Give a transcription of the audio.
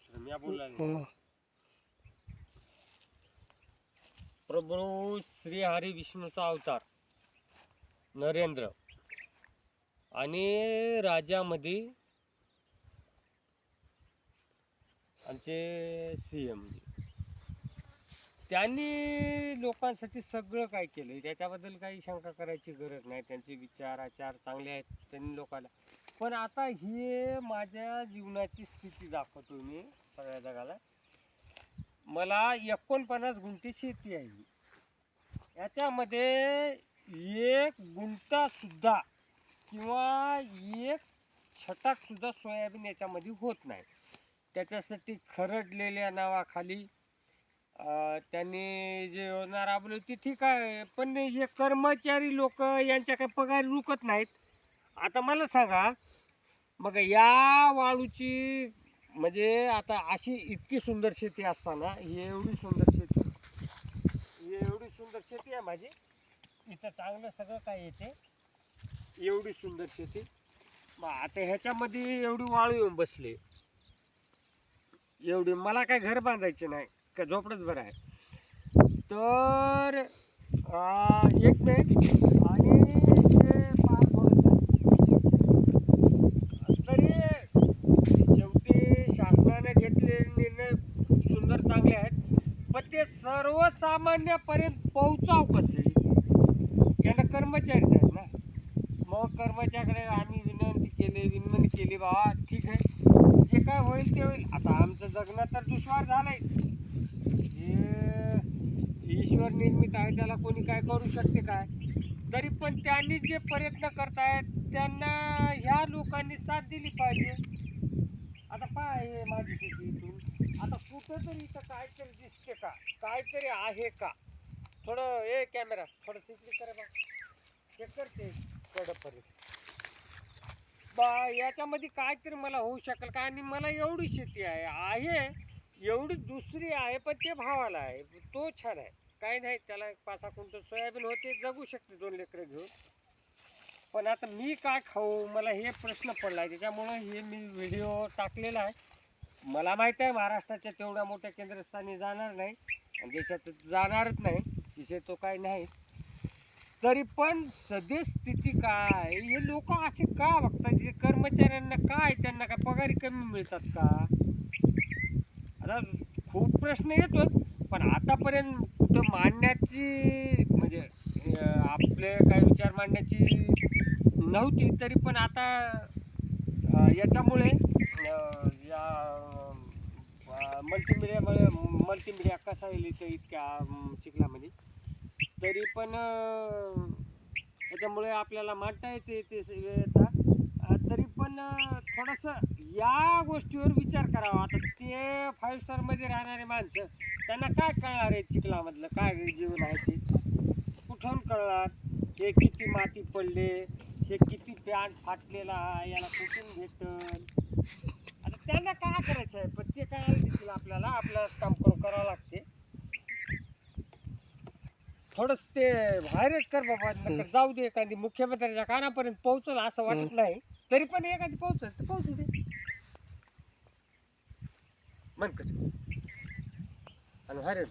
दुसरं मी बोलला नाही. हं. प्रभू श्री हरी विष्णूचा अवतार नरेंद्र. आणि राजामध्ये आमचे सी एम त्यांनी लोकांसाठी सगळं काय केलं त्याच्याबद्दल काही शंका करायची गरज नाही. त्यांचे विचार आचार चांगले आहेत त्यांनी लोकांना पण आता ही माझ्या जीवनाची स्थिती दाखवतो मी सगळ्या जगाला. मला एकोणपन्नास गुंठी शेती आहे याच्यामध्ये एक गुंठासुद्धा किंवा एक छटाकसुद्धा सोयाबीन याच्यामध्ये होत नाही. त्याच्यासाठी खरडलेल्या नावाखाली त्यांनी जे योजना राबवली ती ठीक आहे पण हे कर्मचारी लोक यांच्या काही पगार रुकत नाहीत. आता मला सांगा मग या वाळूची म्हणजे आता अशी इतकी सुंदर शेती असताना ही एवढी सुंदर शेती ही एवढी सुंदर शेती आहे माझी. इथं चांगलं सगळं काय येते. एवढी सुंदर शेती. मग आता ह्याच्यामध्ये एवढी वाळू येऊन बसली. एवढी मला काय घर बांधायचे नाही का झोपडंच बरं आहे. तर एक मिनिट आणि हे पार थोडंसं. तरी शेवटी शासनाने घेतलेले निर्णय खूप सुंदर चांगले आहेत पण म्हणजे ते सर्वसामान्यपर्यंत पोहोचाव कसे? यांना कर्मचारीच आहेत ना. मग कर्मचाऱ्याकडे आम्ही विनंती केली विनंती केली बाबा ठीक आहे. जे काय होईल ते होईल. आता आमचं जगणं तर दुश्वार झालंय. हे ईश्वर निर्मित आहे त्याला कोणी काय करू शकते काय? तरी पण त्यांनी जे प्रयत्न करतायत त्यांना ह्या लोकांनी साथ दिली पाहिजे आता पाय हे माझी शेती इथून आता कुठं तरी इथं काहीतरी दिसते का? काहीतरी आहे का? थोडं ए कॅमेरा थोडं सिकली करा बा. चेक करते कडपर्यंत बा याच्यामध्ये काहीतरी मला होऊ शकेल का? आणि मला एवढी शेती आहे आहे एवढी दुसरी आहे पण ते भावाला आहे. तो छान आहे. काही नाही त्याला एक पाच सहा क्विंटल सोयाबीन होते जगू शकते दोन लेकरं घेऊन. पण आता मी काय खाऊ? मला हे प्रश्न पडला आहे त्याच्यामुळं हे मी व्हिडिओ टाकलेला आहे. मला माहीत आहे महाराष्ट्राच्या तेवढ्या मोठ्या केंद्रस्थानी जाणार नाही. आणि देशात जाणारच नाही. विषय तो काय नाही. तरी पण सद्यस्थिती काय? हे लोक असे का बघतात जे कर्मचाऱ्यांना काय? त्यांना काय पगारी कमी मिळतात का? आता खूप प्रश्न येतो पण आतापर्यंत कुठं मांडण्याची म्हणजे आपले काय विचार मांडण्याची नव्हती. तरी पण आता याच्यामुळे या मल्टीमीडियामुळे मल्टीमिडिया कसा येईल इथं इतक्या चिखलामध्ये? तरी पण त्याच्यामुळे आपल्याला मांडता येते ते येता तरी पण थोडंसं या गोष्टीवर विचार करावा. आता ते फाईव्ह स्टारमध्ये राहणारे माणसं त्यांना काय कळणार आहे चिखलामधलं? काय जीवन आहे ते? कुठून कळणार? हे किती माती पडले? हे किती पॅन्ट फाटलेला आहे? याला कुठून भेटल? काय करायचं आहे? पण ते काय दिसेल आपल्याला? आपल्याला काम करून करावं लागते. थोडस ते व्हायरस कर बाबा नंतर जाऊ दे एखादी मुख्यमंत्र्याच्या कानापर्यंत पोहोचल असं वाटत नाही. तरी पण एखादी पोहोचल तर पोहोचू दे. कर. आणि व्हायरस